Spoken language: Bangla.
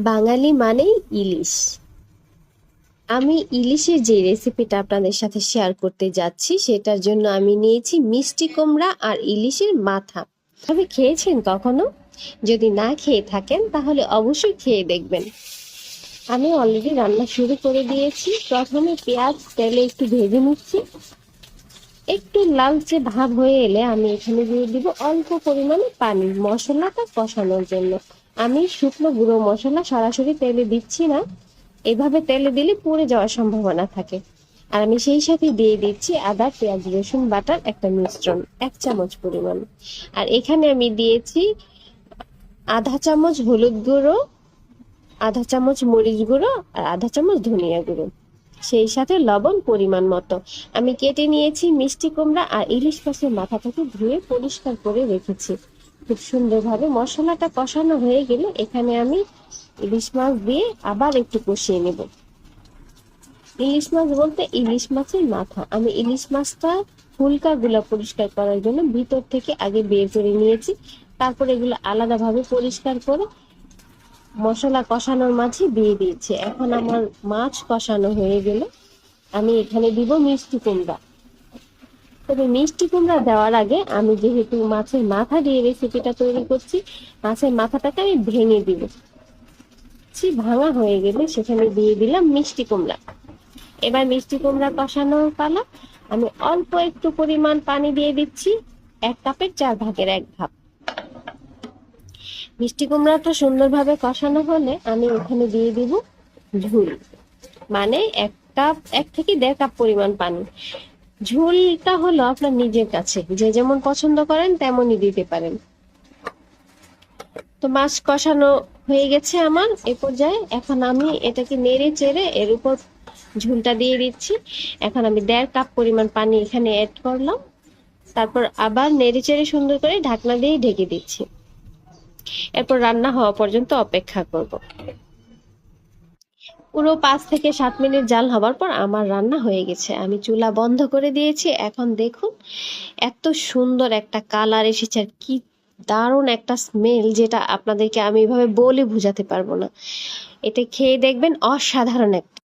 বাঙালি মানেই ইলিশ। আমি ইলিশের যে রেসিপিটা আপনাদের সাথে শেয়ার করতে যাচ্ছি, সেটার জন্য আমি নিয়েছি মিষ্টি কুমড়া আর ইলিশের মাথা। তবে খেয়েছেন কখনো? যদি না খেয়ে থাকেন, তাহলে অবশ্যই খেয়ে দেখবেন। আমি অলরেডি রান্না শুরু করে দিয়েছি। প্রথমে পেঁয়াজ, তেলে একটু ভেজে নিচ্ছি। একটু লালচে ভাব হয়ে এলে আমি এখানে দিয়ে দিব অল্প পরিমাণে পানি, মশলাটা কষানোর জন্য। আমি শুকনো গুঁড়ো মশলা সরাসরি তেলে দিচ্ছি না। এভাবে তেলে দিলে পুড়ে যাওয়ার সম্ভাবনা থাকে। আর আমি সেই সাথে দিয়ে দিচ্ছি আদা, পেঁয়াজ, রসুন, বাটার একটা মিশ্রণ, এক চামচ পরিমাণ। আর এখানে আমি দিয়েছি আধা চামচ হলুদ গুঁড়ো, আধা চামচ মরিচ গুঁড়ো আর আধা চামচ ধনিয়া গুঁড়ো। সেই সাথে লবণ পরিমাণ মতো। আমি কেটে নিয়েছি মিষ্টি কুমড়া আর ইলিশ মাছের মাথাটাকে ধুয়ে পরিষ্কার করে রেখেছি। খুব সুন্দরভাবে মশলাটা কষানো হয়ে গেলে এখানে আমি ইলিশ মাছ দিয়ে আবার একটু কষিয়ে নেব। ইলিশ মাছ বলতে ইলিশ মাছের মাথা। আমি ইলিশ মাছটা ফুলকা গুলা পরিষ্কার করার জন্য ভিতর থেকে আগে বের করে নিয়েছি। তারপর এগুলো আলাদাভাবে পরিষ্কার করে মশলা কষানোর মাঝে দিয়ে দিয়েছি। এখন আমার মাছ কষানো হয়ে গেলে। আমি এখানে দিব মিষ্টি কুমড়া। তবে মিষ্টি কুমড়া দেওয়ার আগে আমি যেহেতু মাছের মাথা দিয়ে রেসিপিটা তৈরি করছি, মাছের মাথাটাকে আমি ভেঙে দিব। ভাঙা হয়ে গেলে সেখানে দিয়ে দিলাম মিষ্টি কুমড়া। এবার মিষ্টি কুমড়া কষানোর পালা। আমি অল্প একটু পরিমাণ পানি দিয়ে দিচ্ছি, এক কাপের চার ভাগের এক ভাগ। মিষ্টি কুমড়াটা সুন্দরভাবে কষানো হলে আমি ওখানে দিয়ে দিব ঝুল। মানে এক কাপ, এক থেকে দেড় কাপ পরিমাণ পানি। ঝোলটা হলো আপনার নিজের কাছে। যে যেমন পছন্দ করেন, তেমনই দিতে পারেন। তো মাছ কষানো হয়ে গেছে আমার এ পর্যায়ে। এখন আমি এটাকে নেড়ে চেড়ে এর উপর ঝুলটা দিয়ে দিচ্ছি। এখন আমি দেড় কাপ পরিমাণ পানি এখানে অ্যাড করলাম। তারপর আবার নেড়ে চেড়ে সুন্দর করে ঢাকনা দিয়ে ঢেকে দিচ্ছি। এরপর রান্না হওয়া পর্যন্ত অপেক্ষা করব। পুরো পাঁচ থেকে সাত মিনিট জাল হবার পর আমার রান্না হয়ে গেছে। আমি চুলা বন্ধ করে দিয়েছি। এখন দেখুন, এত সুন্দর একটা কালার এসেছে আর কি দারুণ একটা স্মেল যেটা আপনাদেরকে আমি এভাবে বলে বোঝাতে পারব না। এটা খেয়ে দেখবেন অসাধারণ একটা